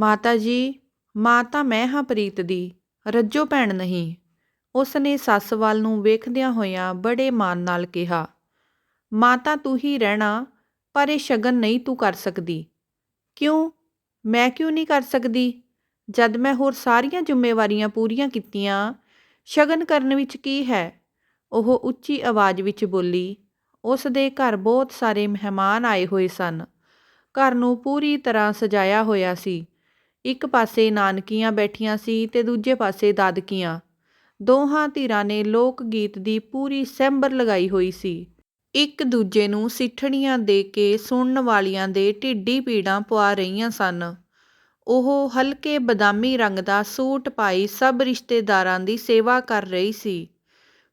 ਮਾਤਾ ਜੀ, ਮਾਂ ਤਾਂ ਮੈਂ ਹਾਂ ਪ੍ਰੀਤ ਦੀ, ਰੱਜੋ ਭੈਣ ਨਹੀਂ। ਉਸ ਨੇ ਸੱਸ ਵੱਲ ਨੂੰ ਵੇਖਦਿਆਂ ਹੋਇਆਂ ਬੜੇ ਮਾਨ ਨਾਲ ਕਿਹਾ, ਮਾਂ ਤਾਂ ਤੂੰ ਹੀ ਰਹਿਣਾ, ਪਰ ਇਹ ਸ਼ਗਨ ਨਹੀਂ ਤੂੰ ਕਰ ਸਕਦੀ। ਕਿਉਂ? ਮੈਂ ਕਿਉਂ ਨਹੀਂ ਕਰ ਸਕਦੀ? ਜਦ ਮੈਂ ਹੋਰ ਸਾਰੀਆਂ ਜ਼ਿੰਮੇਵਾਰੀਆਂ ਪੂਰੀਆਂ ਕੀਤੀਆਂ, ਸ਼ਗਨ ਕਰਨ ਵਿੱਚ ਕੀ ਹੈ? ਉਹ ਉੱਚੀ ਆਵਾਜ਼ ਵਿੱਚ ਬੋਲੀ ਉਸ ਦੇ ਘਰ ਬਹੁਤ ਸਾਰੇ ਮਹਿਮਾਨ ਆਏ ਹੋਏ ਸਨ। ਘਰ ਨੂੰ ਪੂਰੀ ਤਰ੍ਹਾਂ ਸਜਾਇਆ ਹੋਇਆ ਸੀ। ਇੱਕ ਪਾਸੇ ਨਾਨਕੀਆਂ ਬੈਠੀਆਂ ਸੀ ਤੇ ਦੂਜੇ ਪਾਸੇ ਦਾਦਕੀਆਂ। ਦੋਹਾਂ ਧਿਰਾਂ ਨੇ ਲੋਕ ਗੀਤ ਦੀ ਪੂਰੀ ਸੈਂਬਰ ਲਗਾਈ ਹੋਈ ਸੀ। ਇੱਕ ਦੂਜੇ ਨੂੰ ਸਿੱਠਣੀਆਂ ਦੇ ਕੇ ਸੁਣਨ ਵਾਲਿਆਂ ਦੇ ਢਿੱਡੀ ਪੀੜਾਂ ਪਵਾ ਰਹੀਆਂ ਸਨ। ਉਹ ਹਲਕੇ ਬਦਾਮੀ ਰੰਗ ਦਾ ਸੂਟ ਪਾਈ ਸਭ ਰਿਸ਼ਤੇਦਾਰਾਂ ਦੀ ਸੇਵਾ ਕਰ ਰਹੀ ਸੀ।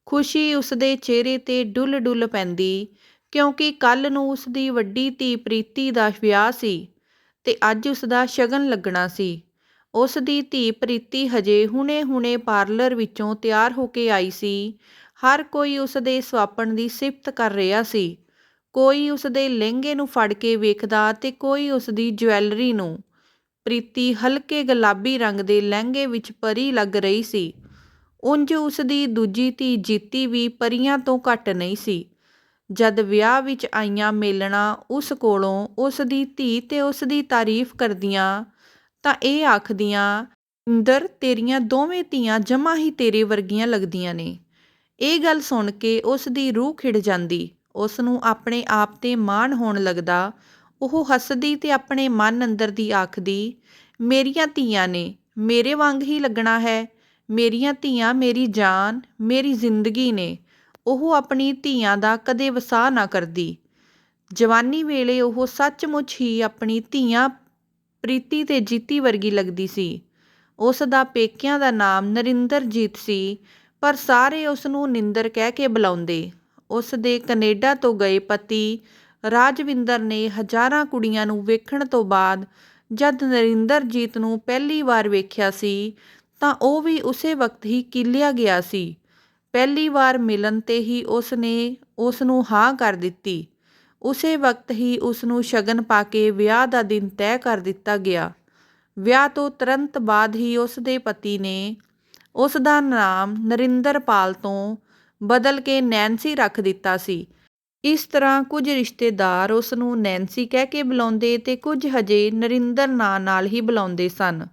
ਖੁਸ਼ੀ ਉਸਦੇ ਚਿਹਰੇ ਤੇ ਡੁੱਲ ਡੁੱਲ ਪੈਂਦੀ, ਕਿਉਂਕਿ ਕੱਲ ਨੂੰ ਉਸ ਦੀ ਵੱਡੀ ਧੀ ਪ੍ਰੀਤੀ ਦਾ ਵਿਆਹ ਸੀ। ਤੇ ਅੱਜ ਉਸਦਾ ਸ਼ਗਨ ਲੱਗਣਾ ਸੀ। ਉਸ ਦੀ ਧੀ ਪ੍ਰੀਤੀ ਹਜੇ ਹੁਣੇ-ਹੁਣੇ ਪਾਰਲਰ ਵਿੱਚੋਂ ਤਿਆਰ ਹੋ ਕੇ ਆਈ ਸੀ। ਹਰ ਕੋਈ ਉਸ ਦੇ ਸੁਆਪਣ ਦੀ ਸਿਫਤ ਕਰ ਰਿਹਾ ਸੀ। ਕੋਈ ਉਸ ਦੇ ਲਹਿੰਗੇ ਨੂੰ ਫੜ ਕੇ ਵੇਖਦਾ ਤੇ ਕੋਈ ਉਸ ਦੀ ਜਵੈਲਰੀ ਨੂੰ। ਪ੍ਰੀਤੀ ਹਲਕੇ ਗੁਲਾਬੀ ਰੰਗ ਦੇ ਲਹਿੰਗੇ ਵਿੱਚ ਪਰੀ ਲੱਗ ਰਹੀ ਸੀ। ਉਂਝ ਉਸ ਦੀ ਦੂਜੀ ਧੀ ਜੀਤੀ ਵੀ ਪਰੀਆਂ ਤੋਂ ਘੱਟ ਨਹੀਂ ਸੀ। ਜਦ ਵਿਆਹ ਵਿੱਚ ਆਈਆਂ ਮੇਲਣਾ ਉਸ ਕੋਲੋਂ ਉਸ ਦੀ ਧੀ ਅਤੇ ਉਸ ਦੀ ਤਾਰੀਫ ਕਰਦੀਆਂ, ਤਾਂ ਇਹ ਆਖਦੀਆਂ, ਇੰਦਰ, ਤੇਰੀਆਂ ਦੋਵੇਂ ਧੀਆਂ ਜਮਾ ਹੀ ਤੇਰੇ ਵਰਗੀਆਂ ਲੱਗਦੀਆਂ ਨੇ। ਇਹ ਗੱਲ ਸੁਣ ਕੇ ਉਸ ਦੀ ਰੂਹ ਖਿੜ ਜਾਂਦੀ। ਉਸ ਨੂੰ ਆਪਣੇ ਆਪ ਤੇ ਮਾਣ ਹੋਣ ਲੱਗਦਾ। ਉਹ ਹੱਸਦੀ ਅਤੇ ਆਪਣੇ ਮਨ ਅੰਦਰ ਦੀ ਆਖਦੀ, ਮੇਰੀਆਂ ਧੀਆਂ ਨੇ, ਮੇਰੇ ਵਾਂਗ ਹੀ ਲੱਗਣਾ ਹੈ। ਮੇਰੀਆਂ ਧੀਆਂ ਮੇਰੀ ਜਾਨ, ਮੇਰੀ ਜ਼ਿੰਦਗੀ ਨੇ। ਉਹ ਆਪਣੀ ਧੀਆਂ ਦਾ ਕਦੇ ਵਸਾਹ ਨਾ ਕਰਦੀ। ਜਵਾਨੀ ਵੇਲੇ ਉਹ ਸੱਚਮੁੱਚ ਹੀ ਆਪਣੀ ਧੀਆਂ ਪ੍ਰੀਤੀ ਤੇ ਜੀਤੀ ਵਰਗੀ ਲੱਗਦੀ ਸੀ। ਉਸ ਦਾ ਪੇਕਿਆਂ ਦਾ ਨਾਮ ਨਰਿੰਦਰਜੀਤ ਸੀ, ਪਰ ਸਾਰੇ ਉਸ ਨੂੰ ਨਿੰਦਰ ਕਹਿ ਕੇ ਬੁਲਾਉਂਦੇ। ਉਸ ਦੇ ਕੈਨੇਡਾ ਤੋਂ ਗਏ ਪਤੀ ਰਾਜਵਿੰਦਰ ਨੇ ਹਜ਼ਾਰਾਂ ਕੁੜੀਆਂ ਨੂੰ ਵੇਖਣ ਤੋਂ ਬਾਅਦ ਜਦ ਨਰਿੰਦਰਜੀਤ ਨੂੰ ਪਹਿਲੀ ਵਾਰ ਵੇਖਿਆ ਸੀ, ਤਾਂ ਉਹ ਵੀ ਉਸੇ ਵਕਤ ਹੀ ਕੀਲਿਆ ਗਿਆ ਸੀ। ਪਹਿਲੀ ਵਾਰ ਮਿਲਣ ਤੇ ਹੀ ਉਸ ਨੇ ਉਸ ਨੂੰ ਹਾਂ ਕਰ ਦਿੱਤੀ। ਉਸੇ ਵਕਤ ਹੀ ਉਸ ਨੂੰ ਸ਼ਗਨ ਪਾ ਕੇ ਵਿਆਹ ਦਾ ਦਿਨ ਤੈਅ ਕਰ ਦਿੱਤਾ ਗਿਆ। ਵਿਆਹ ਤੋਂ ਤੁਰੰਤ ਬਾਅਦ ਹੀ ਉਸ ਦੇ ਪਤੀ ਨੇ ਉਸ ਦਾ ਨਾਮ ਨਰਿੰਦਰਪਾਲ ਤੋਂ ਬਦਲ ਕੇ ਨੈਂਸੀ ਰੱਖ ਦਿੱਤਾ ਸੀ। ਇਸ ਤਰ੍ਹਾਂ ਕੁਝ ਰਿਸ਼ਤੇਦਾਰ ਉਸ ਨੂੰ ਨੈਂਸੀ ਕਹਿ ਕੇ ਬੁਲਾਉਂਦੇ ਤੇ ਕੁਝ ਹਜੇ ਨਰਿੰਦਰ ਨਾਂ ਨਾਲ ਹੀ ਬੁਲਾਉਂਦੇ ਸਨ।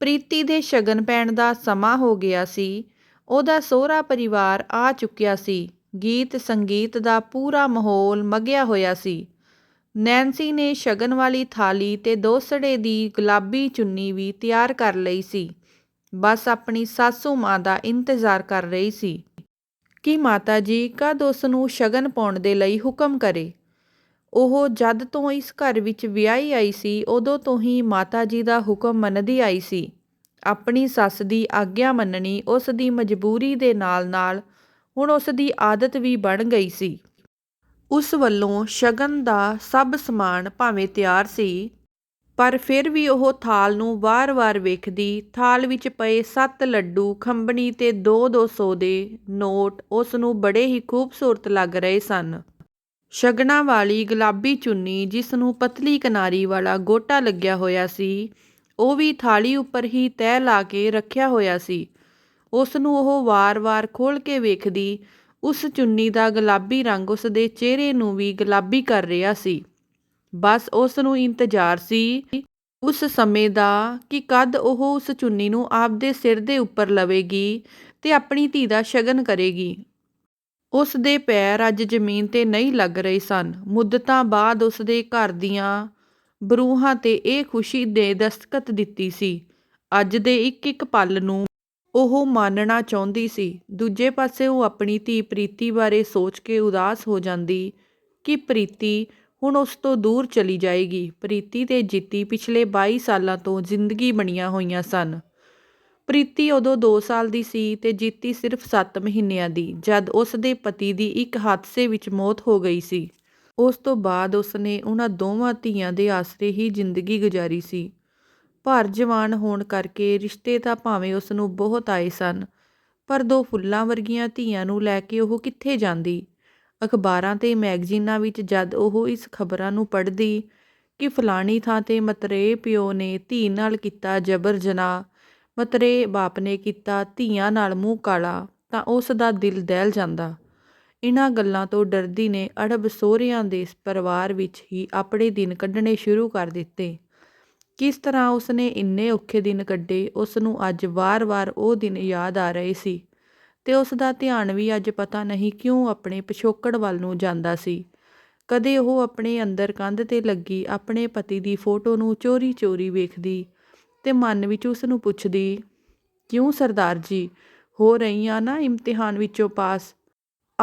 ਪ੍ਰੀਤੀ ਦੇ ਸ਼ਗਨ ਪੈਣ ਦਾ ਸਮਾਂ ਹੋ ਗਿਆ ਸੀ। ਉਹਦਾ ਸਹੁਰਾ ਪਰਿਵਾਰ ਆ ਚੁੱਕਿਆ ਸੀ। ਗੀਤ ਸੰਗੀਤ ਦਾ ਪੂਰਾ ਮਾਹੌਲ ਮਗਿਆ ਹੋਇਆ ਸੀ। ਨੈਂਸੀ ਨੇ ਸ਼ਗਨ ਵਾਲੀ ਥਾਲੀ ਤੇ ਦੋਸੜੇ ਦੀ ਗੁਲਾਬੀ ਚੁੰਨੀ ਵੀ ਤਿਆਰ ਕਰ ਲਈ ਸੀ। ਬਸ ਆਪਣੀ ਸਾਸੂ ਮਾਂ ਦਾ ਇੰਤਜ਼ਾਰ ਕਰ ਰਹੀ ਸੀ ਕਿ ਮਾਤਾ ਜੀ ਕਦ ਉਸ ਨੂੰ ਸ਼ਗਨ ਪਾਉਣ ਦੇ ਲਈ ਹੁਕਮ ਕਰੇ। ਉਹ ਜਦ ਤੋਂ ਇਸ ਘਰ ਵਿੱਚ ਵਿਆਹੀ ਆਈ ਸੀ, ਉਦੋਂ ਤੋਂ ਹੀ ਮਾਤਾ ਜੀ ਦਾ ਹੁਕਮ ਮੰਨਦੀ ਆਈ ਸੀ। ਆਪਣੀ ਸੱਸ ਦੀ ਆਗਿਆ ਮੰਨਣੀ ਉਸ ਦੀ ਮਜਬੂਰੀ ਦੇ ਨਾਲ-ਨਾਲ ਹੁਣ ਉਸ ਦੀ ਆਦਤ ਵੀ ਬਣ ਗਈ ਸੀ। ਉਸ ਵੱਲੋਂ ਸ਼ਗਨ ਦਾ ਸਭ ਸਮਾਨ ਭਾਵੇਂ ਤਿਆਰ ਸੀ, ਪਰ ਫਿਰ ਵੀ ਉਹ ਥਾਲ ਨੂੰ ਵਾਰ-ਵਾਰ ਵੇਖਦੀ, ਥਾਲ ਵਿੱਚ ਪਏ ਸੱਤ ਲੱਡੂ, ਖੰਬਣੀ ਤੇ 2-200 ਦੇ ਨੋਟ ਉਸ ਨੂੰ ਬੜੇ ਹੀ ਖੂਬਸੂਰਤ ਲੱਗ ਰਹੇ ਸਨ। ਸ਼ਗਨਾਂ ਵਾਲੀ ਗੁਲਾਬੀ ਚੁੰਨੀ ਜਿਸ ਨੂੰ ਪਤਲੀ ਕਿਨਾਰੀ ਵਾਲਾ ਗੋਟਾ ਲੱਗਿਆ ਹੋਇਆ ਸੀ ਉਹ ਵੀ ਥਾਲੀ ਉੱਪਰ ਹੀ ਤਹਿ ਲਾ ਕੇ ਰੱਖਿਆ ਹੋਇਆ ਸੀ। ਉਸ ਨੂੰ ਉਹ ਵਾਰ-ਵਾਰ ਖੋਲ ਕੇ ਵੇਖਦੀ, ਉਸ ਚੁੰਨੀ ਦਾ ਗੁਲਾਬੀ ਰੰਗ ਉਸ ਦੇ ਚਿਹਰੇ ਨੂੰ ਵੀ ਗੁਲਾਬੀ ਕਰ ਰਿਹਾ ਸੀ। ਬਸ ਉਸ ਨੂੰ ਇੰਤਜ਼ਾਰ ਸੀ ਉਸ ਸਮੇਂ ਦਾ ਕਿ ਕਦ ਉਹ ਉਸ ਚੁੰਨੀ ਨੂੰ ਆਪਦੇ ਸਿਰ ਦੇ ਉੱਪਰ ਲਵੇਗੀ ਤੇ ਆਪਣੀ ਧੀ ਦਾ ਸ਼ਗਨ ਕਰੇਗੀ। ਉਸ ਦੇ ਪੈਰ ਅੱਜ ਜ਼ਮੀਨ ਤੇ ਨਹੀਂ ਲੱਗ ਰਹੇ ਸਨ। ਮੁੱਦਤਾਂ ਬਾਅਦ ਉਸ ਦੇ ਘਰ ਦੀਆਂ ਬਰੂਹਾਂ ਤੇ ਇਹ ਖੁਸ਼ੀ ਦੇ ਦਸਤਖਤ ਦਿੱਤੀ ਸੀ। ਅੱਜ ਦੇ ਇੱਕ ਇੱਕ ਪਲ ਨੂੰ ਉਹ ਮਾਨਣਾ ਚਾਹੁੰਦੀ ਸੀ। ਦੂਜੇ ਪਾਸੇ ਉਹ ਆਪਣੀ ਧੀ ਪ੍ਰੀਤੀ ਬਾਰੇ ਸੋਚ ਕੇ ਉਦਾਸ ਹੋ ਜਾਂਦੀ ਕਿ ਪ੍ਰੀਤੀ ਹੁਣ ਉਸ ਤੋਂ ਦੂਰ ਚਲੀ ਜਾਏਗੀ। ਪ੍ਰੀਤੀ ਤੇ ਜਿੱਤੀ ਪਿਛਲੇ ਬਾਈ ਸਾਲਾਂ ਤੋਂ ਜ਼ਿੰਦਗੀ ਬਣੀਆਂ ਹੋਈਆਂ ਸਨ। ਪ੍ਰੀਤੀ ਉਦੋਂ ਦੋ ਸਾਲ ਦੀ ਸੀ ਤੇ ਜੀਤੀ ਸਿਰਫ ਸੱਤ ਮਹੀਨਿਆਂ ਦੀ, ਜਦ ਉਸ ਦੇ ਪਤੀ ਦੀ ਇੱਕ ਹਾਦਸੇ ਵਿੱਚ ਮੌਤ ਹੋ ਗਈ ਸੀ। ਉਸ ਤੋਂ ਬਾਅਦ ਉਸ ਨੇ ਉਹਨਾਂ ਦੋਵਾਂ ਧੀਆਂ ਦੇ ਆਸਰੇ ਹੀ ਜ਼ਿੰਦਗੀ ਗੁਜ਼ਾਰੀ ਸੀ। ਭਰ ਜਵਾਨ ਹੋਣ ਕਰਕੇ ਰਿਸ਼ਤੇ ਤਾਂ ਭਾਵੇਂ ਉਸ ਨੂੰ ਬਹੁਤ ਆਏ ਸਨ, ਪਰ ਦੋ ਫੁੱਲਾਂ ਵਰਗੀਆਂ ਧੀਆਂ ਨੂੰ ਲੈ ਕੇ ਉਹ ਕਿੱਥੇ ਜਾਂਦੀ? ਅਖਬਾਰਾਂ ਤੇ ਮੈਗਜ਼ੀਨਾਂ ਵਿੱਚ ਜਦ ਉਹ ਇਸ ਖਬਰਾਂ ਨੂੰ ਪੜ੍ਹਦੀ ਕਿ ਫਲਾਣੀ ਥਾਂ ਤੇ ਮਤਰੇ ਪਿਓ ਨੇ ਧੀ ਨਾਲ ਕੀਤਾ ਜਬਰ ਜਨਾਹ ਮਤਰੇ ਬਾਪ ਨੇ ਕੀਤਾ ਧੀਆਂ ਨਾਲ ਮੂੰਹ ਕਾਲਾ, ਤਾਂ ਉਸ ਦਾ ਦਿਲ ਦਹਿਲ ਜਾਂਦਾ। ਇਹਨਾਂ ਗੱਲਾਂ ਤੋਂ ਡਰਦੀ ਨੇ ਅੜਬ ਸਹੁਰਿਆਂ ਦੇ ਪਰਿਵਾਰ ਵਿੱਚ ਹੀ ਆਪਣੇ ਦਿਨ ਕੱਢਣੇ ਸ਼ੁਰੂ ਕਰ ਦਿੱਤੇ। ਕਿਸ ਤਰ੍ਹਾਂ ਉਸਨੇ ਇੰਨੇ ਔਖੇ ਦਿਨ ਕੱਢੇ ਉਸ ਨੂੰ ਅੱਜ ਵਾਰ-ਵਾਰ ਉਹ ਦਿਨ ਯਾਦ ਆ ਰਹੇ ਸੀ। ਤੇ ਉਸ ਦਾ ਧਿਆਨ ਵੀ ਅੱਜ ਪਤਾ ਨਹੀਂ ਕਿਉਂ ਆਪਣੇ ਪਿਛੋਕੜ ਵੱਲ ਨੂੰ ਜਾਂਦਾ ਸੀ। ਕਦੇ ਉਹ ਆਪਣੇ ਅੰਦਰ ਕੰਧ ਤੇ ਲੱਗੀ ਆਪਣੇ ਪਤੀ ਦੀ ਫੋਟੋ ਨੂੰ ਚੋਰੀ-ਚੋਰੀ ਵੇਖਦੀ ਤੇ ਮਨ ਵਿੱਚ ਉਸ ਨੂੰ ਪੁੱਛਦੀ, ਕਿਉਂ ਸਰਦਾਰ ਜੀ, ਹੋ ਰਹੀ ਆ ਨਾ ਇਮਤਿਹਾਨ ਵਿੱਚੋਂ ਪਾਸ?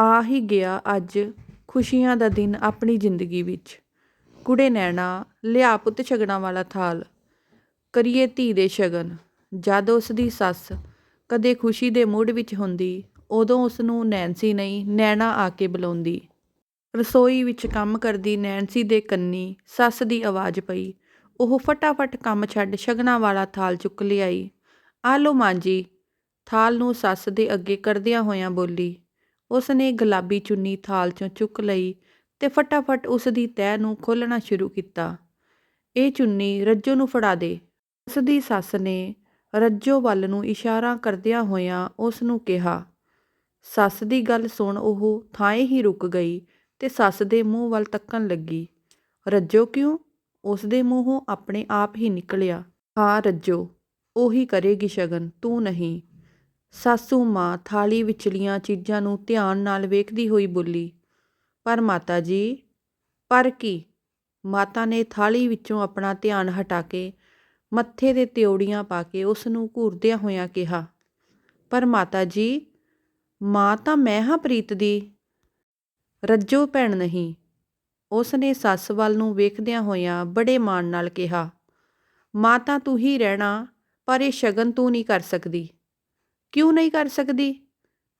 ਆ ਹੀ ਗਿਆ ਅੱਜ ਖੁਸ਼ੀਆਂ ਦਾ ਦਿਨ ਆਪਣੀ ਜ਼ਿੰਦਗੀ ਵਿੱਚ। ਕੁੜੇ ਨੈਣਾ, ਲਿਆ ਪੁੱਤ ਸ਼ਗਨਾਂ ਵਾਲਾ ਥਾਲ। ਕਰੀਏ ਧੀ ਦੇ ਸ਼ਗਨ, ਜਦ ਉਸ ਦੀ ਸੱਸ ਕਦੇ ਖੁਸ਼ੀ ਦੇ ਮੂਡ ਵਿੱਚ ਹੁੰਦੀ, ਉਦੋਂ ਉਸ ਨੂੰ ਨੈਂਸੀ ਨਹੀਂ, ਨੈਣਾ ਆ ਕੇ ਬੁਲਾਉਂਦੀ। ਰਸੋਈ ਵਿੱਚ ਕੰਮ ਕਰਦੀ ਨੈਂਸੀ ਦੇ ਕੰਨੀ ਸੱਸ ਦੀ ਆਵਾਜ਼ ਪਈ। ਉਹ ਫਟਾਫਟ ਕੰਮ ਛੱਡ ਸ਼ਗਨਾਂ ਵਾਲਾ ਥਾਲ ਚੁੱਕ ਲਿਆਈ। ਆ ਲੋ ਮਾਂ ਜੀ। ਥਾਲ ਨੂੰ ਸੱਸ ਦੇ ਅੱਗੇ ਕਰਦਿਆਂ ਹੋਇਆਂ ਬੋਲੀ। ਉਸ ਨੇ ਗੁਲਾਬੀ ਚੁੰਨੀ ਥਾਲ ਚੋਂ ਚੁੱਕ ਲਈ ਤੇ ਫਟਾਫਟ ਉਸ ਦੀ ਤਹਿ ਨੂੰ ਖੋਲ੍ਹਣਾ ਸ਼ੁਰੂ ਕੀਤਾ। ਇਹ ਚੁੰਨੀ ਰੱਜੋ ਨੂੰ ਫੜਾ ਦੇ। ਉਸ ਦੀ ਸੱਸ ਨੇ ਰੱਜੋ ਵੱਲ ਨੂੰ ਇਸ਼ਾਰਾ ਕਰਦਿਆਂ ਹੋਇਆਂ ਉਸ ਨੂੰ ਕਿਹਾ। ਸੱਸ ਦੀ ਗੱਲ ਸੁਣ ਉਹ ਥਾਂ ਹੀ ਰੁਕ ਗਈ ਤੇ ਸੱਸ ਦੇ ਮੂੰਹ ਵੱਲ ਤੱਕਣ ਲੱਗੀ। ਰੱਜੋ ਕਿਉਂ? ਉਸ ਦੇ ਮੂੰਹੋਂ ਆਪਣੇ ਆਪ ਹੀ ਨਿਕਲਿਆ। ਹਾਂ, ਰੱਜੋ, ਉਹੀ ਕਰੇਗੀ ਸ਼ਗਨ, ਤੂੰ ਨਹੀਂ। ਸਾਸੂ ਮਾਂ ਥਾਲੀ ਵਿਚਲੀਆਂ ਚੀਜ਼ਾਂ ਨੂੰ ਧਿਆਨ ਨਾਲ ਵੇਖਦੀ ਹੋਈ ਬੋਲੀ, ਪਰ ਮਾਤਾ ਜੀ, ਪਰ ਕੀ? ਮਾਤਾ ਨੇ ਥਾਲੀ ਵਿੱਚੋਂ ਆਪਣਾ ਧਿਆਨ ਹਟਾ ਕੇ ਮੱਥੇ ਦੇ ਤਿਉੜੀਆਂ ਪਾ ਕੇ ਉਸ ਨੂੰ ਘੂਰਦਿਆਂ ਹੋਇਆਂ ਕਿਹਾ, ਪਰ ਮਾਤਾ ਜੀ, ਮਾਂ ਤਾਂ ਮੈਂ ਹਾਂ ਪ੍ਰੀਤ ਦੀ। ਰੱਜੋ ਭੈਣ ਨਹੀਂ ਉਸ ਨੇ ਸੱਸ ਵੱਲ ਨੂੰ ਵੇਖਦਿਆਂ ਹੋਇਆਂ ਬੜੇ ਮਾਣ ਨਾਲ ਕਿਹਾ, ਮਾਂ ਤਾਂ ਤੂੰ ਹੀ ਰਹਿਣਾ, ਪਰ ਇਹ ਸ਼ਗਨ ਤੂੰ ਨਹੀਂ ਕਰ ਸਕਦੀ। ਕਿਉਂ ਨਹੀਂ ਕਰ ਸਕਦੀ?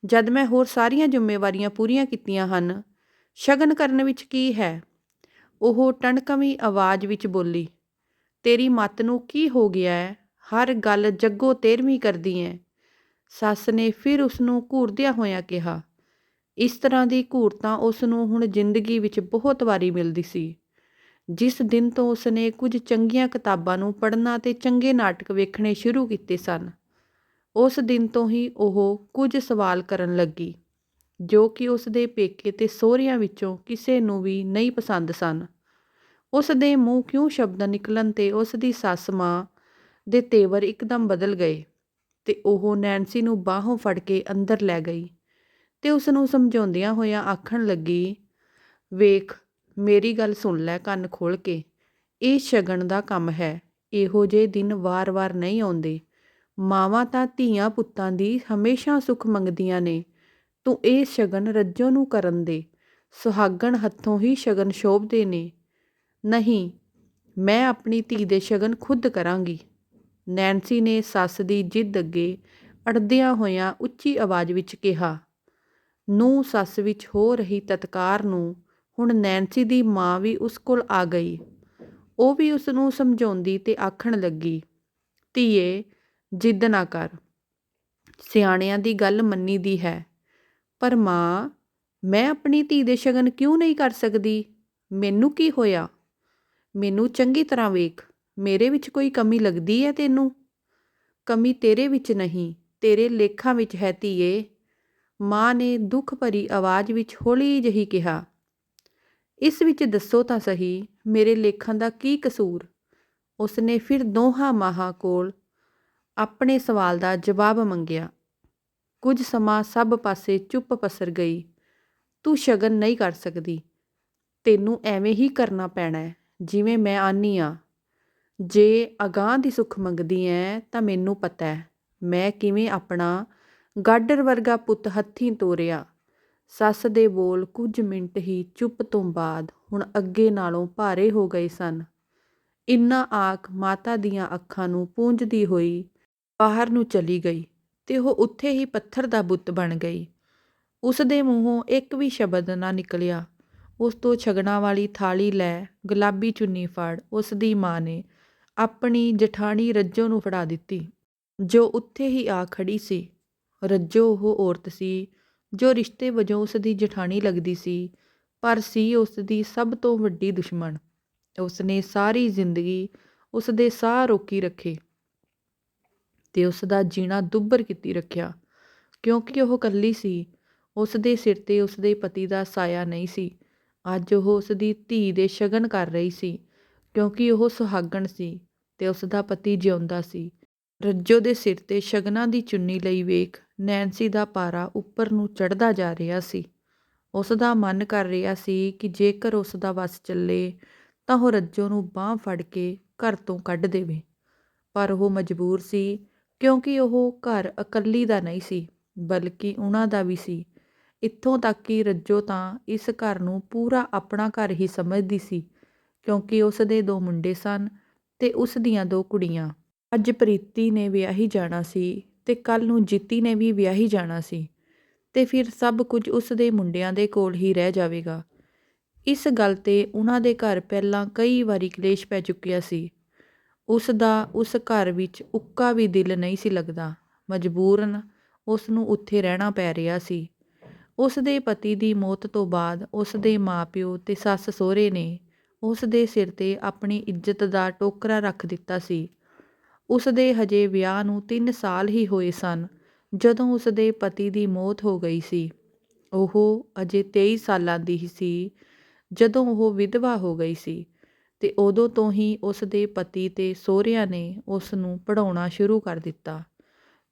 ਜਦ ਮੈਂ ਹੋਰ ਸਾਰੀਆਂ ਜ਼ਿੰਮੇਵਾਰੀਆਂ ਪੂਰੀਆਂ ਕੀਤੀਆਂ ਹਨ, ਸ਼ਗਨ ਕਰਨ ਵਿੱਚ ਕੀ ਹੈ? ਉਹ ਟਣਕਵੀਂ ਆਵਾਜ਼ ਵਿੱਚ ਬੋਲੀ, ਤੇਰੀ ਮੱਤ ਨੂੰ ਕੀ ਹੋ ਗਿਆ ਹੈ? ਹਰ ਗੱਲ ਜੱਗੋ ਤੇਰਵੀਂ ਕਰਦੀ ਹੈ। ਸੱਸ ਨੇ ਫਿਰ ਉਸ ਨੂੰ ਘੂਰਦਿਆਂ ਹੋਇਆਂ ਕਿਹਾ, ਇਸ ਤਰ੍ਹਾਂ ਦੀ ਘੂਰਤਾਂ ਉਸ ਨੂੰ ਹੁਣ ਜ਼ਿੰਦਗੀ ਵਿੱਚ ਬਹੁਤ ਵਾਰੀ ਮਿਲਦੀ ਸੀ। ਜਿਸ ਦਿਨ ਤੋਂ ਉਸ ਨੇ ਕੁਝ ਚੰਗੀਆਂ ਕਿਤਾਬਾਂ ਨੂੰ ਪੜ੍ਹਨਾ ਤੇ ਚੰਗੇ ਨਾਟਕ ਵੇਖਣੇ ਸ਼ੁਰੂ ਕੀਤੇ ਸਨ ਉਸ ਦਿਨ ਤੋਂ ਹੀ ਉਹ ਕੁਝ ਸਵਾਲ ਕਰਨ ਲੱਗੀ, ਜੋ ਕਿ ਉਸ ਦੇ ਪੇਕੇ ਅਤੇ ਸਹੁਰਿਆਂ ਵਿੱਚੋਂ ਕਿਸੇ ਨੂੰ ਵੀ ਨਹੀਂ ਪਸੰਦ ਸਨ। ਉਸ ਦੇ ਮੂੰਹ ਕਿਉਂ ਸ਼ਬਦ ਨਿਕਲਣ ਤੇ ਉਸ ਦੀ ਸੱਸ ਮਾਂ ਦੇ ਤੇਵਰ ਇੱਕਦਮ ਬਦਲ ਗਏ ਅਤੇ ਉਹ ਨੈਂਸੀ ਨੂੰ ਬਾਹੋਂ ਫੜ ਕੇ ਅੰਦਰ ਲੈ ਗਈ ਅਤੇ ਉਸ ਨੂੰ ਸਮਝਾਉਂਦਿਆਂ ਹੋਇਆਂ ਆਖਣ ਲੱਗੀ, ਵੇਖ, ਮੇਰੀ ਗੱਲ ਸੁਣ ਲੈ ਕੰਨ ਖੋਲ੍ਹ ਕੇ। ਇਹ ਸ਼ਗਨ ਦਾ ਕੰਮ ਹੈ, ਇਹੋ ਜਿਹੇ ਦਿਨ ਵਾਰ-ਵਾਰ ਨਹੀਂ ਆਉਂਦੇ। ਮਾਵਾਂ ਤਾਂ ਧੀਆਂ ਪੁੱਤਾਂ ਦੀ ਹਮੇਸ਼ਾ ਸੁੱਖ ਮੰਗਦੀਆਂ ਨੇ। ਤੂੰ ਇਹ ਸ਼ਗਨ ਰੱਜੋ ਨੂੰ ਕਰਨ ਦੇ। ਸੁਹਾਗਣ ਹੱਥੋਂ ਹੀ ਸ਼ਗਨ ਸ਼ੋਭਦੇ ਨੇ। ਨਹੀਂ, ਮੈਂ ਆਪਣੀ ਧੀ ਦੇ ਸ਼ਗਨ ਖੁਦ ਕਰਾਂਗੀ। ਨੈਂਸੀ ਨੇ ਸੱਸ ਦੀ ਜਿੱਦ ਅੱਗੇ ਅੜਦਿਆਂ ਹੋਇਆਂ ਉੱਚੀ ਆਵਾਜ਼ ਵਿੱਚ ਕਿਹਾ ਨੂੰ ਸੱਸ ਵਿੱਚ ਹੋ ਰਹੀ ਤਤਕਾਰ ਨੂੰ ਹੁਣ ਨੈਂਸੀ ਦੀ ਮਾਂ ਵੀ ਉਸ ਕੋਲ ਆ ਗਈ। ਉਹ ਵੀ ਉਸ ਨੂੰ ਸਮਝਾਉਂਦੀ ਤੇ ਆਖਣ ਲੱਗੀ, ਧੀਏ ਜਿੱਦ ਨਾ ਕਰ। ਸਿਆਣਿਆਂ ਦੀ ਗੱਲ ਮੰਨੀ ਦੀ ਹੈ। ਪਰ ਮਾਂ, ਮੈਂ ਆਪਣੀ ਧੀ ਦੇ ਸ਼ਗਨ ਕਿਉਂ ਨਹੀਂ ਕਰ ਸਕਦੀ? ਮੈਨੂੰ ਕੀ ਹੋਇਆ? ਮੈਨੂੰ ਚੰਗੀ ਤਰ੍ਹਾਂ ਵੇਖ, ਮੇਰੇ ਵਿੱਚ ਕੋਈ ਕਮੀ ਲੱਗਦੀ ਹੈ ਤੈਨੂੰ? ਕਮੀ ਤੇਰੇ ਵਿੱਚ ਨਹੀਂ, ਤੇਰੇ ਲੇਖਾਂ ਵਿੱਚ ਹੈ ਧੀਏ। ਮਾਂ ਨੇ ਦੁੱਖ ਭਰੀ ਆਵਾਜ਼ ਵਿੱਚ ਹੌਲੀ ਜਿਹੀ ਕਿਹਾ, ਇਸ ਵਿੱਚ ਦੱਸੋ ਤਾਂ ਸਹੀ, ਮੇਰੇ ਲੇਖਾਂ ਦਾ ਕੀ ਕਸੂਰ? ਉਸਨੇ ਫਿਰ ਦੋਹਾਂ ਮਾਹਾਂ ਕੋਲ ਆਪਣੇ ਸਵਾਲ ਦਾ ਜਵਾਬ ਮੰਗਿਆ। ਕੁਝ ਸਮਾਂ ਸਭ ਪਾਸੇ ਚੁੱਪ ਪਸਰ ਗਈ। ਤੂੰ ਸ਼ਗਨ ਨਹੀਂ ਕਰ ਸਕਦੀ। ਤੈਨੂੰ ਐਵੇਂ ਹੀ ਕਰਨਾ ਪੈਣਾ ਜਿਵੇਂ ਮੈਂ ਆਨੀ ਆ। ਜੇ ਅਗਾਹ ਦੀ ਸੁੱਖ ਮੰਗਦੀ ਐ ਤਾਂ ਮੈਨੂੰ ਪਤਾ ਮੈਂ ਕਿਵੇਂ ਆਪਣਾ ਗਾਡਰ ਵਰਗਾ ਪੁੱਤ ਹੱਥੀਂ ਤੋਰਿਆ। ਸੱਸ ਦੇ ਬੋਲ ਕੁਝ ਮਿੰਟ ਹੀ ਚੁੱਪ ਤੋਂ ਬਾਅਦ ਹੁਣ ਅੱਗੇ ਨਾਲੋਂ ਭਾਰੇ ਹੋ ਗਏ ਸਨ। ਇੰਨਾ ਆਖ ਮਾਤਾ ਦੀਆਂ ਅੱਖਾਂ ਨੂੰ ਪੂੰਝਦੀ ਹੋਈ ਬਾਹਰ ਨੂੰ ਚਲੀ ਗਈ ਅਤੇ ਉਹ ਉੱਥੇ ਹੀ ਪੱਥਰ ਦਾ ਬੁੱਤ ਬਣ ਗਈ। ਉਸ ਦੇ ਮੂੰਹੋਂ ਇੱਕ ਵੀ ਸ਼ਬਦ ਨਾ ਨਿਕਲਿਆ। ਉਸ ਤੋਂ ਛਗਣਾ ਵਾਲੀ ਥਾਲੀ ਲੈ ਗੁਲਾਬੀ ਚੁੰਨੀ ਫੜ ਉਸ ਦੀ ਮਾਂ ਨੇ ਆਪਣੀ ਜਠਾਣੀ ਰੱਜੋ ਨੂੰ ਫੜਾ ਦਿੱਤੀ, ਜੋ ਉੱਥੇ ਹੀ ਆ ਖੜੀ ਸੀ। ਰੱਜੋ ਉਹ ਔਰਤ ਸੀ ਜੋ ਰਿਸ਼ਤੇ ਵਜੋਂ ਉਸ ਦੀ ਜਠਾਣੀ ਲੱਗਦੀ ਸੀ, ਪਰ ਸੀ ਉਸ ਦੀ ਸਭ ਤੋਂ ਵੱਡੀ ਦੁਸ਼ਮਣ। ਉਸਨੇ ਸਾਰੀ ਜ਼ਿੰਦਗੀ ਉਸਦੇ ਸਾਹ ਰੋਕੀ ਰੱਖੇ। ਤੇ ਉਸਦਾ ਜੀਣਾ ਦੁੱਭਰ ਕੀਤੀ ਰੱਖਿਆ। ਕਿਉਂਕਿ ਉਹ ਇਕੱਲੀ ਸੀ ਉਸ ਦੇ ਸਿਰ ਤੇ ਉਸਦੇ ਪਤੀ ਦਾ ਸਾਇਆ ਨਹੀਂ ਸੀ। ਅੱਜ ਉਹ ਉਸਦੀ ਧੀ ਦੇ ਸ਼ਗਨ ਕਰ ਰਹੀ ਸੀ, ਕਿਉਂਕਿ ਉਹ ਸੁਹਾਗਣ ਸੀ ਤੇ ਉਸਦਾ ਪਤੀ ਜਿਉਂਦਾ ਸੀ। ਰੱਜੋ ਦੇ ਸਿਰ ਤੇ ਸ਼ਗਨਾਂ ਦੀ ਚੁੰਨੀ ਲਈ ਵੇਖ ਨੈਂਸੀ ਦਾ ਪਾਰਾ ਉੱਪਰ ਨੂੰ ਚੜਦਾ ਜਾ ਰਿਹਾ ਸੀ। ਉਸ ਦਾ ਮਨ ਕਰ ਰਿਹਾ ਸੀ ਕਿ ਜੇਕਰ ਉਸ ਦਾ ਵੱਸ ਚੱਲੇ, ਤਾਂ ਉਹ ਰੱਜੋ ਨੂੰ ਬਾਹ ਫੜ ਕੇ ਘਰ ਤੋਂ ਕੱਢ ਦੇਵੇ। ਪਰ ਉਹ ਮਜਬੂਰ ਸੀ ਕਿਉਂਕਿ ਉਹ ਘਰ ਇਕੱਲੀ ਦਾ ਨਹੀਂ ਸੀ, ਬਲਕਿ ਉਹਨਾਂ ਦਾ ਵੀ ਸੀ। ਇੱਥੋਂ ਤੱਕ ਕਿ ਰੱਜੋ ਤਾਂ ਇਸ ਘਰ ਨੂੰ ਪੂਰਾ ਆਪਣਾ ਘਰ ਹੀ ਸਮਝਦੀ ਸੀ, ਕਿਉਂਕਿ ਉਸ ਦੇ ਦੋ ਮੁੰਡੇ ਸਨ ਅਤੇ ਉਸ ਦੀਆਂ ਦੋ ਕੁੜੀਆਂ। ਅੱਜ ਪ੍ਰੀਤੀ ਨੇ ਵਿਆਹੀ ਜਾਣਾ ਸੀ ਅਤੇ ਕੱਲ੍ਹ ਨੂੰ ਜੀਤੀ ਨੇ ਵੀ ਵਿਆਹੀ ਜਾਣਾ ਸੀ ਅਤੇ ਫਿਰ ਸਭ ਕੁਝ ਉਸ ਦੇ ਮੁੰਡਿਆਂ ਦੇ ਕੋਲ ਹੀ ਰਹਿ ਜਾਵੇਗਾ। ਇਸ ਗੱਲ ਤੇ ਉਹਨਾਂ ਦੇ ਘਰ ਪਹਿਲਾਂ ਕਈ ਵਾਰੀ ਕਲੇਸ਼ ਪੈ ਚੁੱਕਿਆ ਸੀ। ਉਸ ਦਾ ਉਸ ਘਰ ਵਿੱਚ ਉੱਕਾ ਵੀ ਦਿਲ ਨਹੀਂ ਸੀ ਲੱਗਦਾ। ਮਜਬੂਰਨ ਉਸ ਨੂੰ ਉੱਥੇ ਰਹਿਣਾ ਪੈ ਰਿਹਾ ਸੀ। ਉਸ ਦੇ ਪਤੀ ਦੀ ਮੌਤ ਤੋਂ ਬਾਅਦ ਉਸ ਦੇ ਮਾਪਿਓ ਤੇ ਸੱਸ ਸਹੁਰੇ ਨੇ ਉਸ ਦੇ ਸਿਰ ਤੇ ਆਪਣੀ ਇੱਜ਼ਤ ਦਾ ਟੋਕਰਾ ਰੱਖ ਦਿੱਤਾ ਸੀ। ਉਸ ਦੇ ਹਜੇ ਵਿਆਹ ਨੂੰ 3 ਸਾਲ ਹੀ ਹੋਏ ਸਨ, ਜਦੋਂ ਉਸ ਦੇ ਪਤੀ ਦੀ ਮੌਤ ਹੋ ਗਈ ਸੀ। ਉਹ ਅਜੇ 23 ਸਾਲਾਂ ਦੀ ਹੀ ਸੀ, ਜਦੋਂ ਉਹ ਵਿਧਵਾ ਹੋ ਗਈ ਸੀ। ਅਤੇ ਉਦੋਂ ਤੋਂ ਹੀ ਉਸ ਦੇ ਪਤੀ ਅਤੇ ਸਹੁਰਿਆਂ ਨੇ ਉਸ ਨੂੰ ਪੜਾਉਣਾ ਸ਼ੁਰੂ ਕਰ ਦਿੱਤਾ।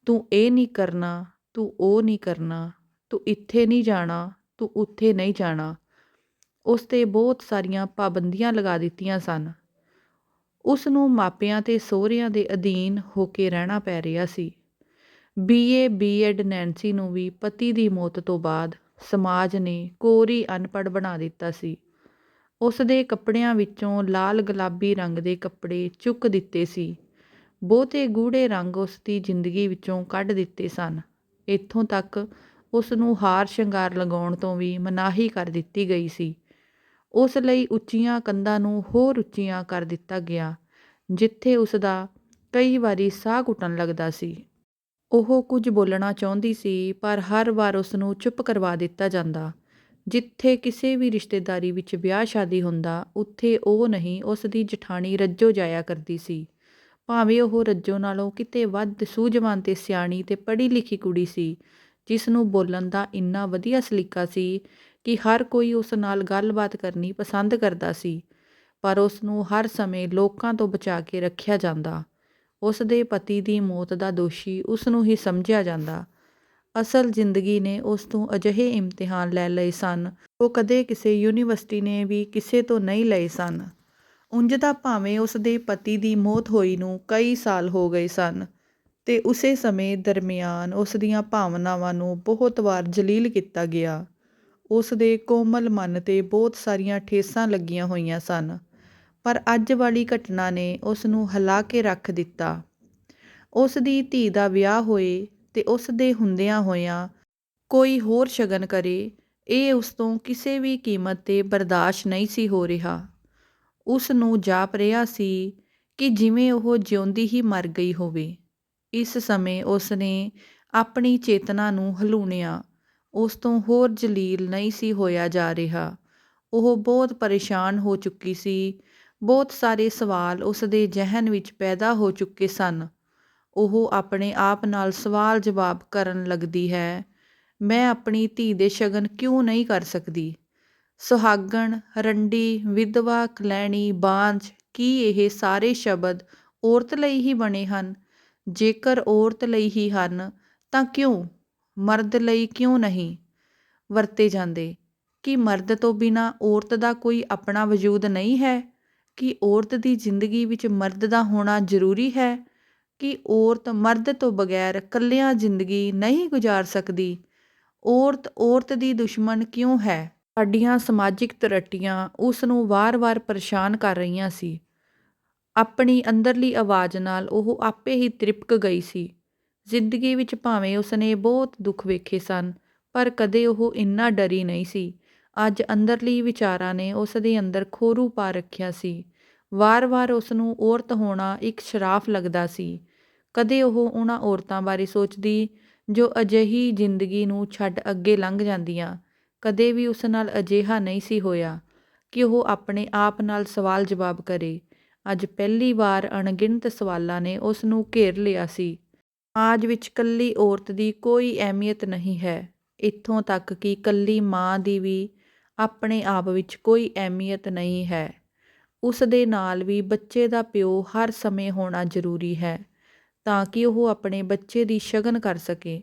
ਤੂੰ ਇਹ ਨਹੀਂ ਕਰਨਾ, ਤੂੰ ਉਹ ਨਹੀਂ ਕਰਨਾ, ਤੂੰ ਇੱਥੇ ਨਹੀਂ ਜਾਣਾ, ਤੂੰ ਉੱਥੇ ਨਹੀਂ ਜਾਣਾ। ਉਸ ਤੇ ਬਹੁਤ ਸਾਰੀਆਂ ਪਾਬੰਦੀਆਂ ਲਗਾ ਦਿੱਤੀਆਂ ਸਨ। ਉਸ ਨੂੰ ਮਾਪਿਆਂ ਤੇ ਸਹੁਰਿਆਂ ਦੇ ਅਧੀਨ ਹੋ ਕੇ ਰਹਿਣਾ ਪੈ ਰਿਹਾ ਸੀ। ਬੀਏ ਬੀਐਡ ਨੈਂਸੀ ਨੂੰ ਵੀ ਪਤੀ ਦੀ ਮੌਤ ਤੋਂ ਬਾਅਦ ਸਮਾਜ ਨੇ ਕੋਰੀ ਅਨਪੜ੍ਹ ਬਣਾ ਦਿੱਤਾ ਸੀ। ਉਸ ਦੇ ਕੱਪੜਿਆਂ ਵਿੱਚੋਂ ਲਾਲ ਗੁਲਾਬੀ ਰੰਗ ਦੇ ਕੱਪੜੇ ਚੁੱਕ ਦਿੱਤੇ ਸੀ। ਬਹੁਤੇ ਗੂੜ੍ਹੇ ਰੰਗ ਉਸ ਦੀ ਜ਼ਿੰਦਗੀ ਵਿੱਚੋਂ ਕੱਢ ਦਿੱਤੇ ਸਨ। ਇੱਥੋਂ ਤੱਕ ਉਸ ਨੂੰ ਹਾਰ ਸ਼ਿੰਗਾਰ ਲਗਾਉਣ ਤੋਂ ਵੀ ਮਨਾਹੀ ਕਰ ਦਿੱਤੀ ਗਈ ਸੀ। ਉਸ ਲਈ ਉੱਚੀਆਂ ਕੰਧਾਂ ਨੂੰ ਹੋਰ ਉੱਚੀਆਂ ਕਰ ਦਿੱਤਾ ਗਿਆ, ਜਿੱਥੇ ਉਸ ਦਾ ਕਈ ਵਾਰੀ ਸਾਹ ਘੁੱਟਣ ਲੱਗਦਾ ਸੀ। ਉਹ ਕੁਝ ਬੋਲਣਾ ਚਾਹੁੰਦੀ ਸੀ, ਪਰ ਹਰ ਵਾਰ ਉਸ ਨੂੰ ਚੁੱਪ ਕਰਵਾ ਦਿੱਤਾ ਜਾਂਦਾ। ਜਿੱਥੇ ਕਿਸੇ ਵੀ ਰਿਸ਼ਤੇਦਾਰੀ ਵਿੱਚ ਵਿਆਹ ਸ਼ਾਦੀ ਹੁੰਦਾ, ਉੱਥੇ ਉਹ ਨਹੀਂ, ਉਸ ਦੀ ਜਠਾਣੀ ਰੱਜੋ ਜਾਇਆ ਕਰਦੀ ਸੀ। ਭਾਵੇਂ ਉਹ ਰੱਜੋ ਨਾਲੋਂ ਕਿਤੇ ਵੱਧ ਸੂਝਵਾਨ ਅਤੇ ਸਿਆਣੀ ਅਤੇ ਪੜ੍ਹੀ ਲਿਖੀ ਕੁੜੀ ਸੀ, ਜਿਸ ਨੂੰ ਬੋਲਣ ਦਾ ਇੰਨਾ ਵਧੀਆ ਸਲੀਕਾ ਸੀ ਕਿ ਹਰ ਕੋਈ ਉਸ ਨਾਲ ਗੱਲਬਾਤ ਕਰਨੀ ਪਸੰਦ ਕਰਦਾ ਸੀ, ਪਰ ਉਸ ਨੂੰ ਹਰ ਸਮੇਂ ਲੋਕਾਂ ਤੋਂ ਬਚਾ ਕੇ ਰੱਖਿਆ ਜਾਂਦਾ। ਉਸ ਦੇ ਪਤੀ ਦੀ ਮੌਤ ਦਾ ਦੋਸ਼ੀ ਉਸ ਨੂੰ ਹੀ ਸਮਝਿਆ ਜਾਂਦਾ। ਅਸਲ ਜ਼ਿੰਦਗੀ ਨੇ ਉਸ ਤੋਂ ਅਜਿਹੇ ਇਮਤਿਹਾਨ ਲੈ ਲਏ ਸਨ। ਉਹ ਕਦੇ ਕਿਸੇ ਯੂਨੀਵਰਸਿਟੀ ਨੇ ਵੀ ਕਿਸੇ ਤੋਂ ਨਹੀਂ ਲਏ ਸਨ। ਉਂਝ ਤਾਂ ਭਾਵੇਂ ਉਸ ਦੇ ਪਤੀ ਦੀ ਮੌਤ ਹੋਈ ਨੂੰ ਕਈ ਸਾਲ ਹੋ ਗਏ ਸਨ, ਤੇ ਉਸੇ ਸਮੇਂ ਦਰਮਿਆਨ ਉਸ ਦੀਆਂ ਭਾਵਨਾਵਾਂ ਨੂੰ ਬਹੁਤ ਵਾਰ ਜਲੀਲ ਕੀਤਾ ਗਿਆ। ਉਸ ਦੇ ਕੋਮਲ ਮਨ ਤੇ ਬਹੁਤ ਸਾਰੀਆਂ ਠੇਸਾਂ ਲੱਗੀਆਂ ਹੋਈਆਂ ਸਨ, ਪਰ ਅੱਜ ਵਾਲੀ ਘਟਨਾ ਨੇ ਉਸ ਨੂੰ ਹਿਲਾ ਕੇ ਰੱਖ ਦਿੱਤਾ। ਉਸ ਦੀ ਧੀ ਦਾ ਵਿਆਹ ਹੋਏ ਤੇ ਉਸ ਦੇ ਹੁੰਦਿਆਂ ਹੋਇਆਂ ਕੋਈ ਹੋਰ ਸ਼ਗਨ ਕਰੇ, ਇਹ ਉਸ ਤੋਂ ਕਿਸੇ ਵੀ ਕੀਮਤ ਤੇ ਬਰਦਾਸ਼ਤ ਨਹੀਂ ਸੀ ਹੋ ਰਿਹਾ। ਉਸ ਨੂੰ ਜਾਪ ਰਿਹਾ ਸੀ ਕਿ ਜਿਵੇਂ ਉਹ ਜਿਉਂਦੀ ਹੀ ਮਰ ਗਈ ਹੋਵੇ। ਇਸ ਸਮੇਂ ਉਸ ਨੇ ਆਪਣੀ ਚੇਤਨਾ ਨੂੰ ਹਲੂਣਿਆ ਉਸ ਤੋਂ ਹੋਰ ਜਲੀਲ ਨਹੀਂ ਸੀ ਹੋਇਆ ਜਾ ਰਿਹਾ। ਉਹ ਬਹੁਤ ਪਰੇਸ਼ਾਨ ਹੋ ਚੁੱਕੀ ਸੀ। ਬਹੁਤ ਸਾਰੇ ਸਵਾਲ ਉਸ ਦੇ ਜ਼ਿਹਨ ਵਿੱਚ ਪੈਦਾ ਹੋ ਚੁੱਕੇ ਸਨ। ਉਹ ਆਪਣੇ ਆਪ ਨਾਲ ਸਵਾਲ ਜਵਾਬ ਕਰਨ ਲੱਗਦੀ ਹੈ, ਮੈਂ ਆਪਣੀ ਧੀ ਦੇ ਸ਼ਗਨ ਕਿਉਂ ਨਹੀਂ ਕਰ ਸਕਦੀ? ਸੁਹਾਗਣ, ਰੰਡੀ, ਵਿਧਵਾ, ਕਲੈਣੀ, ਬਾਂਝ, ਕੀ ਇਹ ਸਾਰੇ ਸ਼ਬਦ ਔਰਤ ਲਈ ਹੀ ਬਣੇ ਹਨ? ਜੇਕਰ ਔਰਤ ਲਈ ਹੀ ਹਨ, ਤਾਂ ਕਿਉਂ? ਮਰਦ ਲਈ ਕਿਉਂ ਨਹੀਂ? ਵਰਤੇ ਜਾਂਦੇ, ਕਿ ਮਰਦ ਤੋਂ ਬਿਨਾ ਔਰਤ ਦਾ ਕੋਈ ਆਪਣਾ ਵਜੂਦ ਨਹੀਂ ਹੈ? ਕਿ ਔਰਤ ਦੀ ਜ਼ਿੰਦਗੀ ਵਿੱਚ ਮਰਦ ਦਾ ਹੋਣਾ ਜ਼ਰੂਰੀ ਹੈ? ਕਿ ਔਰਤ ਮਰਦ ਤੋਂ ਬਗੈਰ ਇਕੱਲਿਆਂ ਜ਼ਿੰਦਗੀ ਨਹੀਂ ਗੁਜ਼ਾਰ ਸਕਦੀ। ਔਰਤ ਔਰਤ ਦੀ ਦੁਸ਼ਮਣ ਕਿਉਂ ਹੈ? ਸਾਡੀਆਂ ਸਮਾਜਿਕ ਤਰੱਟੀਆਂ ਉਸ ਨੂੰ ਵਾਰ-ਵਾਰ ਪਰੇਸ਼ਾਨ ਕਰ ਰਹੀਆਂ ਸੀ। ਆਪਣੀ ਅੰਦਰਲੀ ਆਵਾਜ਼ ਨਾਲ ਉਹ ਆਪੇ ਹੀ ਤ੍ਰਿਪਕ ਗਈ ਸੀ। ਜ਼ਿੰਦਗੀ ਵਿੱਚ ਭਾਵੇਂ ਉਸਨੇ ਬਹੁਤ ਦੁੱਖ ਵੇਖੇ ਸਨ, ਪਰ ਕਦੇ ਉਹ ਇੰਨਾ ਡਰੀ ਨਹੀਂ ਸੀ। ਅੱਜ ਅੰਦਰਲੀ ਵਿਚਾਰਾਂ ਨੇ ਉਸ ਦੇ ਅੰਦਰ ਖੋਰੂ ਪਾ ਰੱਖਿਆ ਸੀ। ਵਾਰ-ਵਾਰ ਉਸ ਨੂੰ ਔਰਤ ਹੋਣਾ ਇੱਕ ਸ਼ਰਾਫ ਲੱਗਦਾ ਸੀ। ਕਦੇ ਉਹ ਉਹਨਾਂ ਔਰਤਾਂ ਬਾਰੇ ਸੋਚਦੀ ਜੋ ਅਜਿਹੀ ਜ਼ਿੰਦਗੀ ਨੂੰ ਛੱਡ ਅੱਗੇ ਲੰਘ ਜਾਂਦੀਆਂ। ਕਦੇ ਵੀ ਉਸ ਨਾਲ ਅਜਿਹਾ ਨਹੀਂ ਸੀ ਹੋਇਆ ਕਿ ਉਹ ਆਪਣੇ ਆਪ ਨਾਲ ਸਵਾਲ ਜਵਾਬ ਕਰੇ। ਅੱਜ ਪਹਿਲੀ ਵਾਰ ਅਣਗਿਣਤ ਸਵਾਲਾਂ ਨੇ ਉਸ ਨੂੰ ਘੇਰ ਲਿਆ ਸੀ। ਆਜ ਵਿੱਚ ਕੱਲੀ ਔਰਤ ਦੀ ਕੋਈ ਅਹਿਮੀਅਤ ਨਹੀਂ ਹੈ। ਇੱਥੋਂ ਤੱਕ ਕਿ ਕੱਲੀ ਮਾਂ ਦੀ ਵੀ ਆਪਣੇ ਆਪ ਵਿੱਚ ਕੋਈ ਅਹਿਮੀਅਤ ਨਹੀਂ ਹੈ। ਉਸ ਦੇ ਨਾਲ ਵੀ ਬੱਚੇ ਦਾ ਪਿਓ ਹਰ ਸਮੇਂ ਹੋਣਾ ਜ਼ਰੂਰੀ ਹੈ। ਤਾਂ ਕਿ ਉਹ ਆਪਣੇ ਬੱਚੇ ਦੀ ਸ਼ਗਨ ਕਰ ਸਕੇ,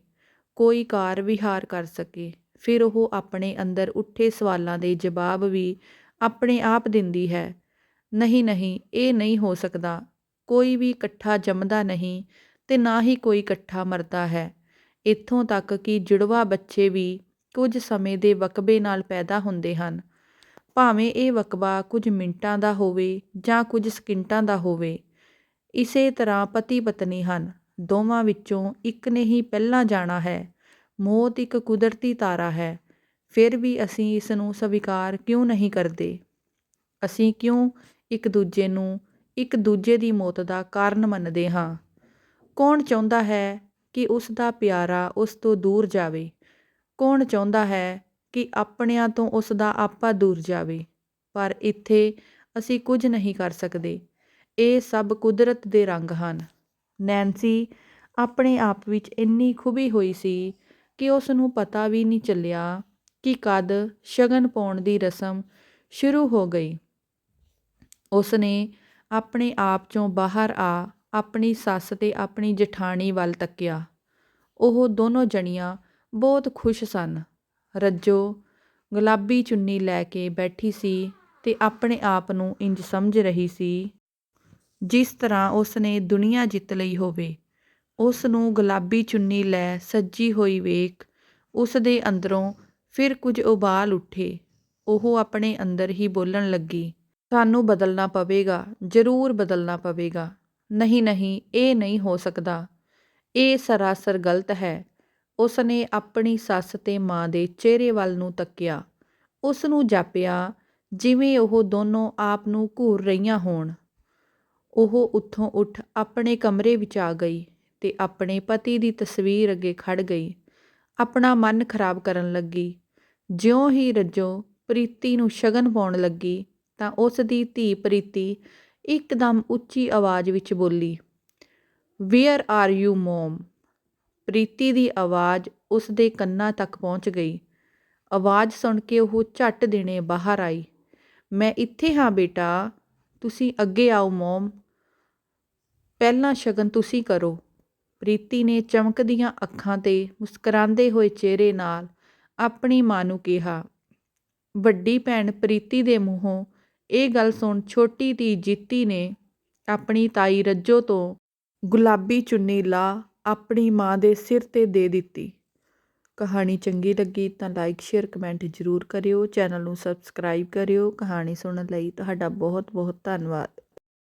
ਕੋਈ ਕਾਰ ਵਿਹਾਰ ਕਰ ਸਕੇ। ਫਿਰ ਉਹ ਆਪਣੇ ਅੰਦਰ ਉੱਠੇ ਸਵਾਲਾਂ ਦੇ ਜਵਾਬ ਵੀ ਆਪਣੇ ਆਪ ਦਿੰਦੀ ਹੈ, ਨਹੀਂ ਨਹੀਂ, ਇਹ ਨਹੀਂ ਹੋ ਸਕਦਾ। ਕੋਈ ਵੀ ਇਕੱਠਾ ਜੰਮਦਾ ਨਹੀਂ ਤੇ ਨਾ ਹੀ ਕੋਈ ਇਕੱਠਾ ਮਰਦਾ ਹੈ। ਇੱਥੋਂ ਤੱਕ ਕਿ ਜੁੜਵਾ ਬੱਚੇ ਵੀ ਕੁਝ ਸਮੇਂ ਦੇ ਵਕਬੇ ਨਾਲ ਪੈਦਾ ਹੁੰਦੇ ਹਨ। ਭਾਵੇਂ ਇਹ ਵਕਬਾ ਕੁਝ ਮਿੰਟਾਂ ਦਾ ਹੋਵੇ ਜਾਂ ਕੁਝ ਸਕਿੰਟਾਂ ਦਾ ਹੋਵੇ ਇਸੇ ਤਰ੍ਹਾਂ ਪਤੀ ਪਤਨੀ ਹਨ। ਦੋਵਾਂ ਵਿੱਚੋਂ ਇੱਕ ਨੇ ਹੀ ਪਹਿਲਾਂ ਜਾਣਾ ਹੈ। ਮੌਤ ਇੱਕ ਕੁਦਰਤੀ ਤਾਰਾ ਹੈ। ਫਿਰ ਵੀ ਅਸੀਂ ਇਸ ਨੂੰ ਸਵੀਕਾਰ ਕਿਉਂ ਨਹੀਂ ਕਰਦੇ? ਅਸੀਂ ਕਿਉਂ ਇੱਕ ਦੂਜੇ ਨੂੰ ਇੱਕ ਦੂਜੇ ਦੀ ਮੌਤ ਦਾ ਕਾਰਨ ਮੰਨਦੇ ਹਾਂ? ਕੌਣ ਚਾਹੁੰਦਾ ਹੈ ਕਿ ਉਸ ਦਾ ਪਿਆਰਾ ਉਸ ਤੋਂ ਦੂਰ ਜਾਵੇ? ਕੌਣ ਚਾਹੁੰਦਾ ਹੈ ਕਿ ਆਪਣਿਆਂ ਤੋਂ ਉਸ ਦਾ ਆਪਾ ਦੂਰ ਜਾਵੇ? ਪਰ ਇੱਥੇ ਅਸੀਂ ਕੁਝ ਨਹੀਂ ਕਰ ਸਕਦੇ। ਇਹ ਸਭ ਕੁਦਰਤ ਦੇ ਰੰਗ ਹਨ। ਨੈਨਸੀ ਆਪਣੇ ਆਪ ਵਿੱਚ ਇੰਨੀ ਖੁਬੀ ਹੋਈ ਸੀ ਕਿ ਉਸ ਨੂੰ ਪਤਾ ਵੀ ਨਹੀਂ ਚੱਲਿਆ ਕਿ ਕਦ ਸ਼ਗਨ ਪਾਉਣ ਦੀ ਰਸਮ ਸ਼ੁਰੂ ਹੋ ਗਈ। ਉਸ ਨੇ ਆਪਣੇ ਆਪ ਚੋਂ ਬਾਹਰ ਆ ਆਪਣੀ ਸੱਸ ਤੇ ਆਪਣੀ ਜਠਾਣੀ ਵੱਲ ਤੱਕਿਆ। ਉਹ ਦੋਨੋਂ ਜਣੀਆਂ ਬਹੁਤ ਖੁਸ਼ ਸਨ। ਰੱਜੋ ਗੁਲਾਬੀ ਚੁੰਨੀ ਲੈ ਕੇ ਬੈਠੀ ਸੀ ਤੇ ਆਪਣੇ ਆਪ ਨੂੰ ਇੰਜ ਸਮਝ ਰਹੀ ਸੀ ਜਿਸ ਤਰ੍ਹਾਂ ਉਸ ਨੇ ਦੁਨੀਆ ਜਿੱਤ ਲਈ ਹੋਵੇ। ਉਸ ਨੂੰ ਗੁਲਾਬੀ ਚੁੰਨੀ ਲੈ ਸੱਜੀ ਹੋਈ ਵੇਖ। ਉਸ ਦੇ ਅੰਦਰੋਂ ਫਿਰ ਕੁਝ ਉਬਾਲ ਉੱਠੇ। ਉਹ ਆਪਣੇ ਅੰਦਰ ਹੀ ਬੋਲਣ ਲੱਗੀ, ਸਾਨੂੰ ਬਦਲਣਾ ਪਵੇਗਾ, ਜ਼ਰੂਰ ਬਦਲਣਾ ਪਵੇਗਾ। ਨਹੀਂ ਨਹੀਂ, ਇਹ ਨਹੀਂ ਹੋ ਸਕਦਾ। ਇਹ ਸਰਾਸਰ ਗਲਤ ਹੈ। ਉਸ ਨੇ ਆਪਣੀ ਸੱਸ ਤੇ ਮਾਂ ਦੇ ਚਿਹਰੇ ਵੱਲ ਨੂੰ ਤੱਕਿਆ। ਉਸ ਨੂੰ ਜਾਪਿਆ, ਜਿਵੇਂ ਉਹ ਦੋਨੋਂ ਆਪ ਨੂੰ ਘੂਰ ਰਹੀਆਂ ਹੋਣ। ਉਹ ਉੱਥੋਂ ਉੱਠ ਆਪਣੇ ਕਮਰੇ ਵਿੱਚ ਆ ਗਈ ਤੇ ਆਪਣੇ ਪਤੀ ਦੀ ਤਸਵੀਰ ਅੱਗੇ ਖੜ ਗਈ। ਆਪਣਾ ਮਨ ਖਰਾਬ ਕਰਨ ਲੱਗੀ। ਜਿਉਂ ਹੀ ਰੱਜੋ ਪ੍ਰੀਤੀ ਨੂੰ ਸ਼ਗਨ ਪਾਉਣ ਲੱਗੀ ਤਾਂ ਉਸ ਦੀ ਧੀ ਪ੍ਰੀਤੀ ਇੱਕਦਮ ਉੱਚੀ ਆਵਾਜ਼ ਵਿੱਚ ਬੋਲੀ where are you mom Preeti ਦੀ ਆਵਾਜ਼ ਉਸ ਦੇ ਕੰਨਾਂ ਤੱਕ ਪਹੁੰਚ ਗਈ। ਆਵਾਜ਼ ਸੁਣ ਕੇ ਉਹ ਝੱਟ ਦੇਣੇ ਬਾਹਰ ਆਈ, ਮੈਂ ਇੱਥੇ ਹਾਂ ਬੇਟਾ, ਤੁਸੀਂ ਅੱਗੇ ਆਓ ਮੋਮ ਪਹਿਲਾਂ ਸ਼ਗਨ ਤੁਸੀਂ ਕਰੋ। ਪ੍ਰੀਤੀ ਨੇ ਚਮਕਦੀਆਂ ਅੱਖਾਂ ਤੇ ਮੁਸਕਰਾਉਂਦੇ ਹੋਏ ਚਿਹਰੇ ਨਾਲ ਆਪਣੀ ਮਾਂ ਨੂੰ ਕਿਹਾ, ਵੱਡੀ ਭੈਣ ਪ੍ਰੀਤੀ ਦੇ ਮੂੰਹੋਂ ਇਹ ਗੱਲ ਸੁਣ ਛੋਟੀ ਧੀ ਜੀਤੀ ਨੇ ਆਪਣੀ ਤਾਈ ਰੱਜੋ ਤੋਂ ਗੁਲਾਬੀ ਚੁੰਨੀ ਲਾ ਆਪਣੀ ਮਾਂ ਦੇ ਸਿਰ ਤੇ ਦੇ ਦਿੱਤੀ। ਕਹਾਣੀ ਚੰਗੀ ਲੱਗੀ ਤਾਂ ਲਾਈਕ, ਸ਼ੇਅਰ, ਕਮੈਂਟ ਜ਼ਰੂਰ ਕਰਿਓ। ਚੈਨਲ ਨੂੰ ਸਬਸਕ੍ਰਾਈਬ ਕਰਿਓ। ਕਹਾਣੀ ਸੁਣਨ ਲਈ ਤੁਹਾਡਾ ਬਹੁਤ ਬਹੁਤ ਧੰਨਵਾਦ।